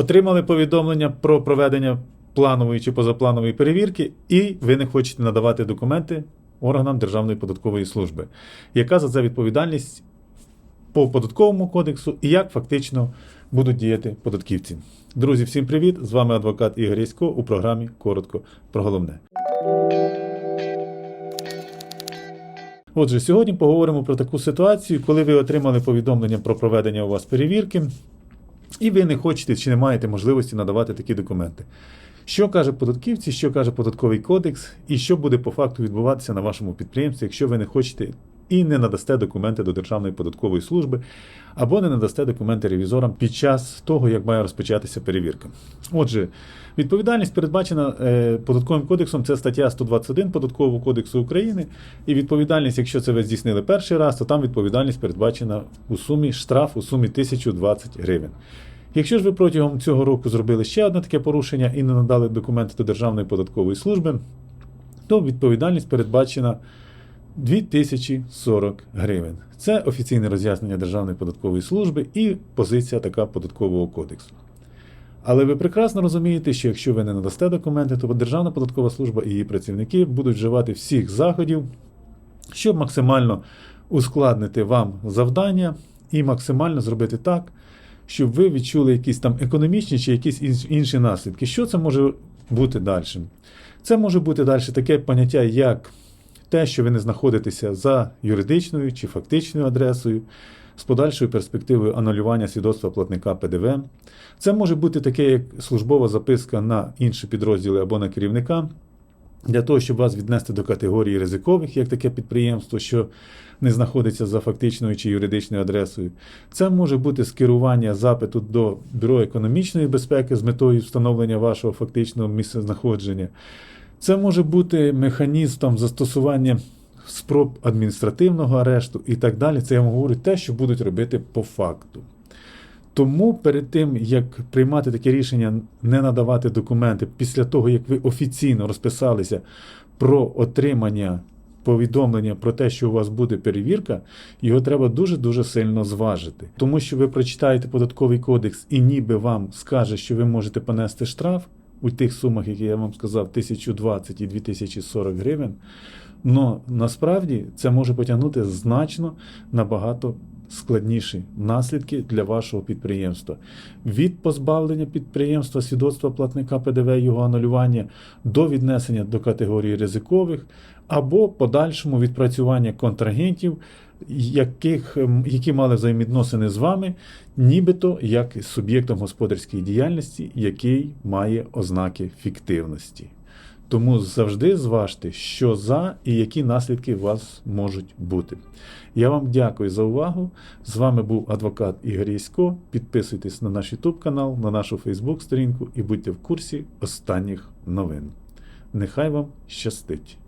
Отримали повідомлення про проведення планової чи позапланової перевірки, і ви не хочете надавати документи органам Державної податкової служби. Яка за це відповідальність по податковому кодексу і як фактично будуть діяти податківці? Друзі, всім привіт! З вами адвокат Ігор Ясько у програмі Коротко про головне. Отже, сьогодні поговоримо про таку ситуацію, коли ви отримали повідомлення про проведення у вас перевірки, і ви не хочете чи не маєте можливості надавати такі документи. Що каже податківці, що каже податковий кодекс, і що буде по факту відбуватися на вашому підприємстві, якщо ви не хочете і не надасте документи до Державної податкової служби, або не надасте документи ревізорам під час того, як має розпочатися перевірка. Отже, відповідальність передбачена е, податковим кодексом, це стаття 121 Податкового кодексу України. І відповідальність, якщо це ви здійснили перший раз, то там відповідальність передбачена у сумі штраф у сумі 1020 гривень. Якщо ж ви протягом цього року зробили ще одне таке порушення і не надали документи до Державної податкової служби, то відповідальність передбачена 2040 гривень. Це офіційне роз'яснення Державної податкової служби і позиція така податкового кодексу. Але ви прекрасно розумієте, що якщо ви не надасте документи, то Державна податкова служба і її працівники будуть вживати всіх заходів, щоб максимально ускладнити вам завдання і максимально зробити так, щоб ви відчули якісь там економічні чи якісь інші наслідки. Що це може бути далі? Це може бути далі таке поняття, як те, що ви не знаходитеся за юридичною чи фактичною адресою, з подальшою перспективою анулювання свідоцтва платника ПДВ. Це може бути таке, як службова записка на інші підрозділи або на керівника, для того, щоб вас віднести до категорії ризикових, як таке підприємство, що не знаходиться за фактичною чи юридичною адресою. Це може бути скерування запиту до Бюро економічної безпеки з метою встановлення вашого фактичного місцезнаходження. Це може бути механізм застосування спроб адміністративного арешту і так далі. Це я вам говорю те, що будуть робити по факту. Тому перед тим, як приймати таке рішення не надавати документи після того, як ви офіційно розписалися про отримання повідомлення про те, що у вас буде перевірка, його треба дуже-дуже сильно зважити. Тому що ви прочитаєте податковий кодекс і ніби вам скаже, що ви можете понести штраф у тих сумах, які я вам сказав, 1020 і 2040 гривень. Но насправді це може потягнути значно набагато складніші наслідки для вашого підприємства. Від позбавлення підприємства свідоцтва платника ПДВ його анулювання до віднесення до категорії ризикових або подальшому відпрацювання контрагентів, яких, ем, які мали взаємовідносини з вами, нібито як з суб'єктом господарської діяльності, який має ознаки фіктивності. Тому завжди зважте, що за і які наслідки у вас можуть бути. Я вам дякую за увагу. З вами був адвокат Ігор Ясько. Підписуйтесь на наш YouTube канал, на нашу Facebook сторінку і будьте в курсі останніх новин. Нехай вам щастить!